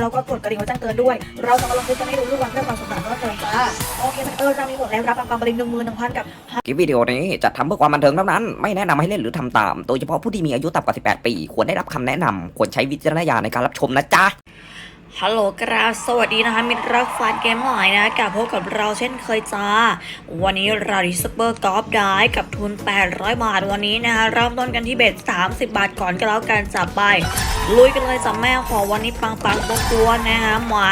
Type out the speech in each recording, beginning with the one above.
เราก็กดกระดิ่งไว้แจ้งเตือนด้วย เราจะมาลงคลิปกันให้ดูทุกวันเพื่อความสนุกสนานเพลิดเติมจ้าโอเคสเออร์เรามีหมดแล้วรับปังปังบริงหนึ่งหมื่นหนึ่งพันกับคลิปวิดีโอนี้จัดทำเพื่อความบันเทิงเท่านั้น ไม่แนะนำให้เล่นหรือทำตาม โดยเฉพาะผู้ที่มีอายุต่ำกว่า 18 ปี ควรได้รับคำแนะนำควรใช้วิจารณญาณในการรับชมนะจ๊ะ ฮัลโหลกราบสวัสดีนะคะมิตรรักฟานเกมหลายนะกับพบกับเราเช่นเคยจ้า วันนี้เราดิสเปอร์กอล์ฟได้กับทุน 800 บาทวันนี้นะคะเริ่มต้นกันที่เบ็ด30 บาทก่อนก็แล้วกันจับไป ลุยกันเลยจ้ะแม่ขอวันนี้ปังปังๆปัวนะคะมา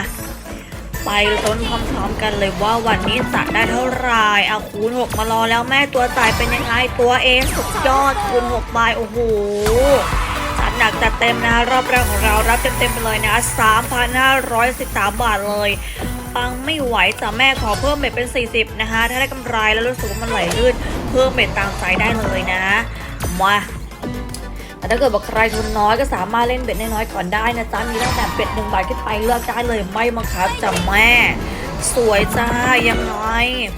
ไปต้นพร้อมๆกันเลยว่าวันนี้จะได้เท่าไหร่เอาคูณ 6 มารอแล้วแม่ตัวจ่ายเป็นยังไงตัวเองสุดยอดคูณ6ใบโอ้โห หนักจัดเต็มนะคะรอบแรกของเรารับเต็มๆไปเลยนะ 3,513 บาทเลยปังไม่ไหวจ้ะแม่ขอเพิ่มเบ็ดเป็น 40 นะคะ ถ้าได้กำไรแล้วรู้สึกว่ามันไหลลื่น เพิ่มเบ็ดตามใจได้เลยนะ มาแต่ถ้าเกิดว่าใครทุนน้อยก็สามารถเล่นเบ็ดน้อยๆก่อนได้นะจ๊ะมีตั้งแต่เบ็ดหนึ่งบาทขึ้นไปเลือกได้เลยไม่บังคับจ้ะแม่ สวยจ้ายังไง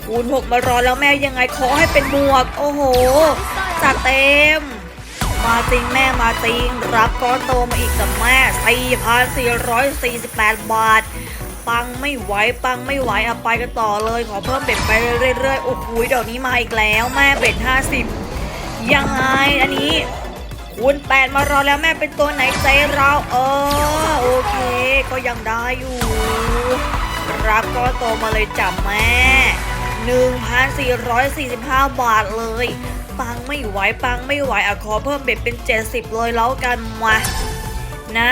คูณหกมารอแล้วแม่ยังไงขอให้เป็นบวก โอ้โหจัดเต็ม มาจริงแม่มาจริง รับก้อนโตมาอีกกับแม่ 4,448 บาท ปังไม่ไหวปังไม่ไหวเอาไปกันต่อเลย ขอเพิ่มเบ็ดไปเรื่อยๆโอ้โหเดี๋ยวนี้มาอีกแล้ว แม่เบ็ด 50 ยังไงอันนี้คูณ8มารอแล้วแม่เป็นตัวไหนใจเราเออโอเค ก็ยังได้อยู่ รับก้อนโตมาเลยจ้ะแม่ 1,445 บาทเลย ปังไม่ไหวปังไม่ไหวอะขอเพิ่มเบ็ดเป็น 70 เลยแล้วกันมานะ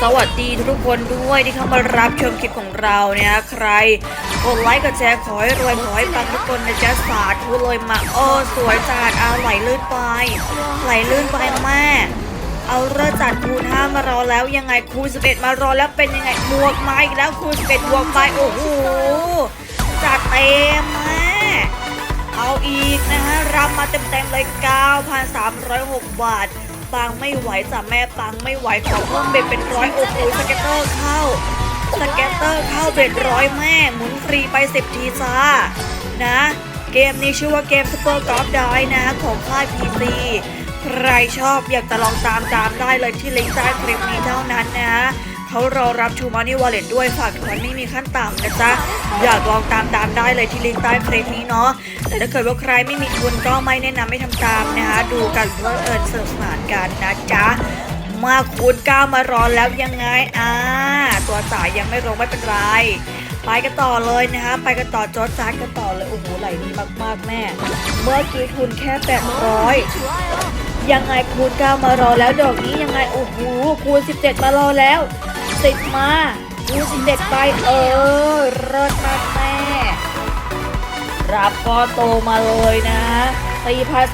สวัสดีทุกคนด้วยที่เข้ามารับชมคลิปของเราเนี่ยใครกดไลค์กดแชร์ขอให้รวยขอให้ปังทุกคนนะจ๊ะสาธุเลยมาโอ้สวยจัดเอาไหลลื่นไป ไหลลื่นไปแม่เอาเริ่มจัดคูณ5มารอแล้วยังไงคูณ11มารอแล้วเป็นยังไงบวกมาอีกแล้วคูณ11บวกไปโอ้โหจัดเต็มม่ เอาอีกนะฮะรับมาเต็มๆเลย 9,306 บาทปังไม่ไหวจ้ะแม่ปังไม่ไหวขอเพิ่มเบ็ดเป็นร้อยโอ้โหสเก็ตเตอร์เข้าสเก็ตเตอร์เข้าเบ็ดร้อยแม่หมุนฟรีไป 10 ทีจ้านะ เกมนี้ชื่อว่าเกม Super Golf Die นะของค่าย PC ใครชอบอยากจะลองตามตามได้เลยที่ลิงก์ใต้คลิปนี้เท่านั้นนะ เขารอรับชูมานี่วอลเล็ตด้วยฝากถอนไม่มีขั้นต่ำนะจ๊ะ อยากลองตามตามได้เลยที่ลิงก์ใต้คลิปนี้เนาะแต่ถ้าเกิดว่าใครไม่มีทุนก็ไม่แนะนำให้ทำตามนะคะ ดูกันเพลิดเพลินสนุกสนานกันนะจ๊ะมาคูณก้ามารอแล้วยังไงอ่าตัวจ่ายยังไม่ลงไม่เป็นไร ไปกันต่อเลยนะคะ ไปกันต่อจอจานกันต่อเลยโอ้โหไหลดีมากๆแม่ เมื่อกี้ทุนแค่แปดร้อยยังไงคูณ9มารอแล้วดอกนี้ยังไงโอ้โหคูณ17 มารอแล้ว สิบมาคูณ17ไปเออเลิศมากแม่ รับก็โตมาเลยนะ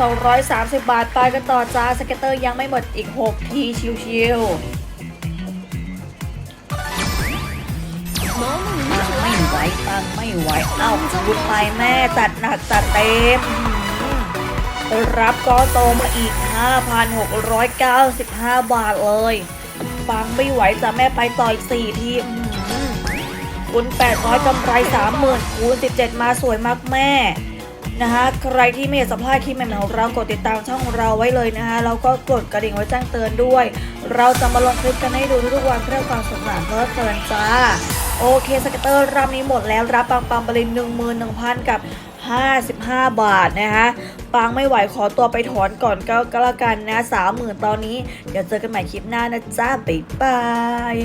4,230 บาทไปกันต่อจ้าสเก็ตเตอร์ยังไม่หมดอีก 6 ทีชิวๆไม่ไหวปังไม่ไหวเอ้าพูดไปแม่จัดหนักจัดเต็ม รับก็โตมาอีก 5,695 บาทเลย ปังไม่ไหวจ้ะแม่ไปต่ออีก4ทีอื้อหือคูณ800กำไร 30,000คูณ17 มาสวยมากแม่นะคะใครที่ไม่อยากสัมภาษณ์คลิปใหม่ๆของเรากดติดตามช่องเราไว้เลยนะคะแล้วก็กดกระดิ่งไว้แจ้งเตือนด้วย เราจะมาลงคลิปกันให้ดูทุกวันเพื่อความสนุกสนานเพลิดเพลินจ้า โอเคสเกตเตอร์รับนี้หมดแล้วรับปังปังๆไปเลยหนึ่งหมื่นหนึ่งพันกับ 55 บาทนะคะ ปังไม่ไหวขอตัวไปถอนก่อนก็ก็แล้วกันนะสามหมื่นตอนนี้ เดี๋ยวเจอกันใหม่คลิปหน้านะจ้าบ๊ายบาย